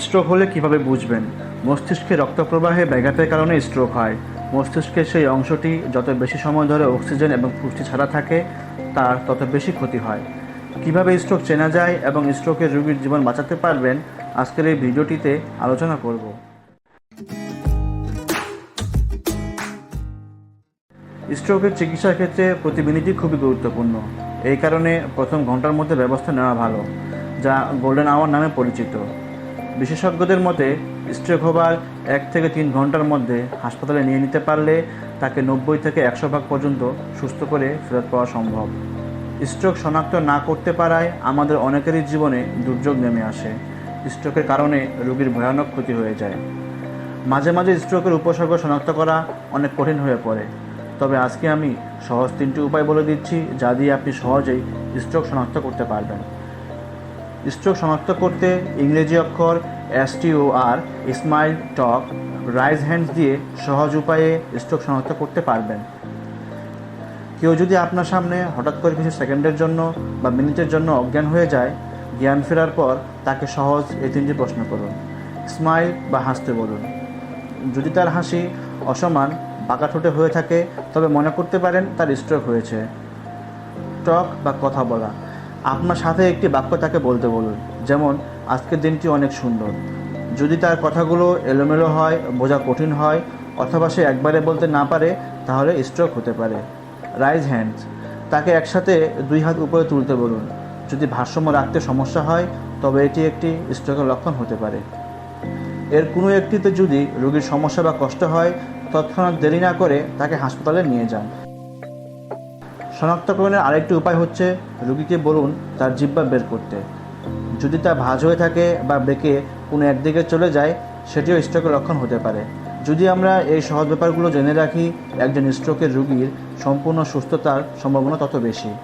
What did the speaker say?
Stroke হলে কীভাবে বুঝবেন? মস্তিষ্কে রক্ত প্রবাহে ব্যাঘাতের কারণে স্ট্রোক হয়। মস্তিষ্কের সেই অংশটি যত বেশি সময় ধরে অক্সিজেন এবং পুষ্টি ছাড়া থাকে, তার তত বেশি ক্ষতি হয়। কীভাবে স্ট্রোক চেনা যায় এবং স্ট্রোকের রোগীর জীবন বাঁচাতে পারবেন, আজকের এই ভিডিওটিতে আলোচনা করব। স্ট্রোকের চিকিৎসার ক্ষেত্রে প্রতি মিনিটই খুবই গুরুত্বপূর্ণ। এই কারণে প্রথম ঘণ্টার মধ্যে ব্যবস্থা নেওয়া ভালো, যা গোল্ডেন আওয়ার নামে পরিচিত। বিশেষজ্ঞদের মতে স্ট্রোক হবার এক থেকে তিন ঘণ্টার মধ্যে হাসপাতালে নিয়ে নিতে পারলে তাকে নব্বই থেকে একশো ভাগ পর্যন্ত সুস্থ করে ফেরত পাওয়া সম্ভব। স্ট্রোক শনাক্ত না করতে পারায় আমাদের অনেকেরই জীবনে দুর্যোগ নেমে আসে। স্ট্রোকের কারণে রোগীর ভয়ানক ক্ষতি হয়ে যায়। মাঝে মাঝে স্ট্রোকের উপসর্গ শনাক্ত করা অনেক কঠিন হয়ে পড়ে। তবে আজকে আমি সহজ তিনটি উপায় বলে দিচ্ছি, যা দিয়ে আপনি সহজেই স্ট্রোক শনাক্ত করতে পারবেন। স্ট্রোক শনাক্ত করতে ইংরেজি অক্ষর S T R smile talk raise hands দিয়ে সহজ উপায়ে স্ট্রোক শনাক্ত করতে পারবেন। কেউ যদি আপনার সামনে হঠাৎ করে কিছু সেকেন্ডের জন্য বা মিনিটের জন্য অজ্ঞান হয়ে যায়, জ্ঞান ফেরার পর তাকে সহজ এই তিনটি প্রশ্ন করুন। স্মাইল বা হাসতে বলুন। যদি তার হাসি অসমান বাঁকা ঠোঁটে হয়ে থাকে, তবে মনে করতে পারেন তার স্ট্রোক হয়েছে। টক বা কথা বলা। আপনার সাথে একটি বাক্য তাকে বলতে বলুন, যেমন, আজকের দিনটি অনেক সুন্দর। যদি তার কথাগুলো এলোমেলো হয়, বোঝা কঠিন হয়, অথবা সে একবারে বলতে না পারে, তাহলে স্ট্রোক হতে পারে। রাইজ হ্যান্ডস তাকে একসাথে দুই হাত উপরে তুলতে বলুন। যদি ভারসাম্য রাখতে সমস্যা হয়, তবে এটি একটি স্ট্রোকের লক্ষণ হতে পারে। এর কোনো একটিতে যদি রোগীর সমস্যা বা কষ্ট হয়, তৎক্ষণাৎ দেরি না করে তাকে হাসপাতালে নিয়ে যান। শনাক্তকরণের আরেকটি উপায় হচ্ছে রুগীকে বলুন তার জিব্বা বের করতে। যদি তা ভাঁজ হয়ে থাকে বা বেঁকে কোনো একদিকে চলে যায়, সেটিও স্ট্রোকের লক্ষণ হতে পারে। যদি আমরা এই সহজ ব্যাপারগুলো জেনে রাখি, একজন স্ট্রোকের রুগীর সম্পূর্ণ সুস্থতার সম্ভাবনা তত বেশি।